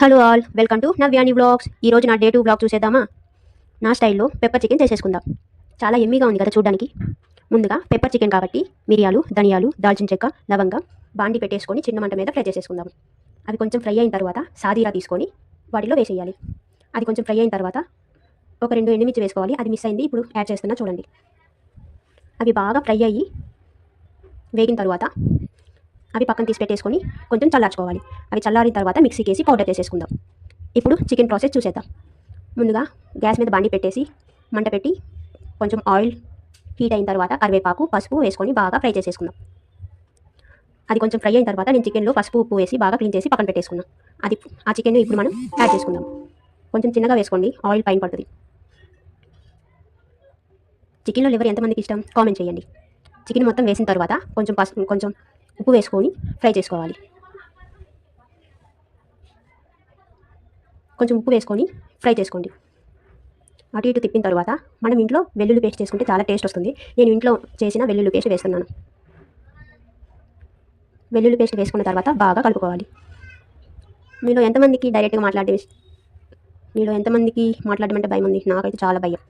Hello all welcome to Navyani vlogs ఈరోజు నా day two blog చూసేద్దామా? నా స్టైల్లో పెప్పర్ చికెన్ చేసేసుకుందాం. చాలా ఎమ్మీగా ఉంది కదా చూడడానికి. ముందుగా పెప్పర్ చికెన్ కాబట్టి మిరియాలు ధనియాలు దాల్చిన చెక్క లవంగం బాండి పెట్టేసుకొని చిన్న మంట మీద ఫ్రై చేసేసుకుందాం. అవి కొంచెం ఫ్రై అయిన తర్వాత సాదీరా తీసుకొని వాటిలో వేసేయాలి. అది కొంచెం ఫ్రై అయిన తర్వాత ఒక రెండు ఎండుమిర్చి వేసుకోవాలి. అది మిస్ అయింది. ఇప్పుడు యాడ్ చేస్తున్నా చూడండి. అవి బాగా ఫ్రై అయ్యి వేగిన తర్వాత అవి పక్కన తీసి పెట్టేసుకొని కొంచెం చల్లార్చుకోవాలి. అవి చల్లారిన తర్వాత మిక్సీకి వేసి పౌడర్ చేసేసుకుందాం. ఇప్పుడు చికెన్ ప్రాసెస్ చూసేద్దాం. ముందుగా గ్యాస్ మీద బండి పెట్టేసి మంట పెట్టి కొంచెం ఆయిల్ హీట్ అయిన తర్వాత కరివేపాకు పసుపు వేసుకొని బాగా ఫ్రై చేసేసుకుందాం. అది కొంచెం ఫ్రై అయిన తర్వాత నేను చికెన్లో పసుపు ఉప్పు వేసి బాగా క్లీన్ చేసి పక్కన పెట్టేసుకున్నాను అది ఆ చికెన్ ఇప్పుడు మనం యాడ్ చేసుకుందాం. కొంచెం చిన్నగా వేసుకోండి ఆయిల్ పైన పడుతుంది. చికెన్లో లివర్ ఎంతమందికి ఇష్టం? కామెంట్ చేయండి. చికెన్ మొత్తం వేసిన తర్వాత కొంచెం పసుపు కొంచెం ఉప్పు వేసుకొని ఫ్రై చేసుకోవాలి. కొంచెం ఉప్పు వేసుకొని ఫ్రై చేసుకోండి. అటు ఇటు తిప్పిన తర్వాత మనం ఇంట్లో వెల్లుల్లి పేస్ట్ చేసుకుంటే చాలా టేస్ట్ వస్తుంది. నేను ఇంట్లో చేసిన వెల్లుల్లి పేస్ట్ వేస్తున్నాను. వెల్లుల్లి పేస్ట్ వేసుకున్న తర్వాత బాగా కలుపుకోవాలి. మీలో ఎంతమందికి డైరెక్ట్గా మాట్లాడే మీలో ఎంతమందికి మాట్లాడమంటే భయం ఉంది? నాకైతే చాలా భయం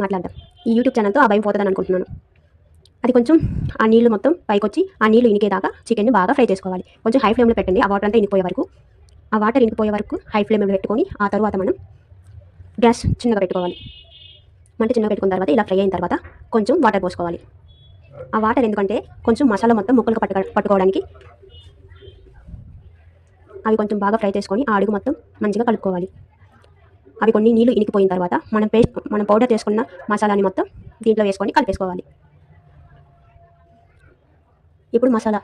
మాట్లాడడం. ఈ యూట్యూబ్ ఛానల్తో ఆ భయం పోతుందని అనుకుంటున్నాను. అది కొంచెం ఆ నీళ్ళు మొత్తం పైకి వచ్చి ఆ నీళ్ళు ఇనికేదాకా చికెన్ని బాగా ఫ్రై చేసుకోవాలి. కొంచెం హై ఫ్లేమ్లో పెట్టండి ఆ వాటర్ అంతా ఇనిపోయే వరకు. ఆ వాటర్ ఇనికిపోయే వరకు హై ఫ్లేమ్లో పెట్టుకొని ఆ తర్వాత మనం గ్యాస్ చిన్నగా పెట్టుకోవాలి. మంట చిన్నగా పెట్టుకున్న తర్వాత ఇలా ఫ్రై అయిన తర్వాత కొంచెం వాటర్ పోసుకోవాలి. ఆ వాటర్ ఎందుకంటే కొంచెం మసాలా మొత్తం ముక్కలకు పట్టుక పట్టుకోవడానికి అవి కొంచెం బాగా ఫ్రై చేసుకొని ఆ అడుగు మొత్తం మంచిగా కలుపుకోవాలి. అవి కొన్ని నీళ్ళు ఇనికిపోయిన తర్వాత మనం పేస్ట్ మనం పౌడర్ చేసుకున్న మసాలాని మొత్తం దీంట్లో వేసుకొని కలిపేసుకోవాలి. ఇప్పుడు మసాలా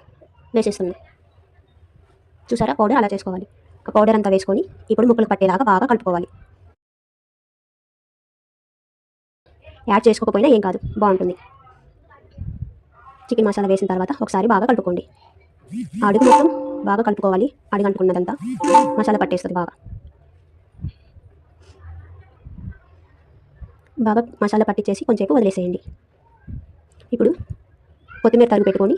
వేసేస్తుంది. చూసారా? పౌడర్ అలా చేసుకోవాలి. ఆ పౌడర్ అంతా వేసుకొని ఇప్పుడు ముక్కలు పట్టేలాగా బాగా కలుపుకోవాలి. యాడ్ చేసుకోకపోయినా ఏం కాదు బాగుంటుంది. చికెన్ మసాలా వేసిన తర్వాత ఒకసారి బాగా కలుపుకోండి. అడుగు మొత్తం బాగా కలుపుకోవాలి. అడుగు అంటుకున్నదంతా మసాలా పట్టేస్తుంది బాగా. బాగా మసాలా పట్టించేసి కొంచెంసేపు వదిలేసేయండి. ఇప్పుడు కొత్తిమీర తరుగు పెట్టుకొని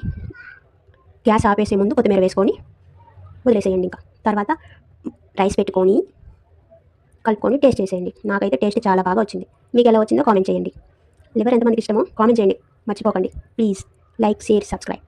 గ్యాస్ ఆపేసే ముందు కొత్తిమీర వేసుకొని వదిలేసేయండి ఇంకా. తర్వాత రైస్ పెట్టుకొని కలుపుకొని టేస్ట్ చేసేయండి. నాకైతే టేస్ట్ చాలా బాగా వచ్చింది. మీకు ఎలా వచ్చిందో కామెంట్ చేయండి. లివర్ ఎంతమందికి ఇష్టమో కామెంట్ చేయండి. మర్చిపోకండి. Please like share subscribe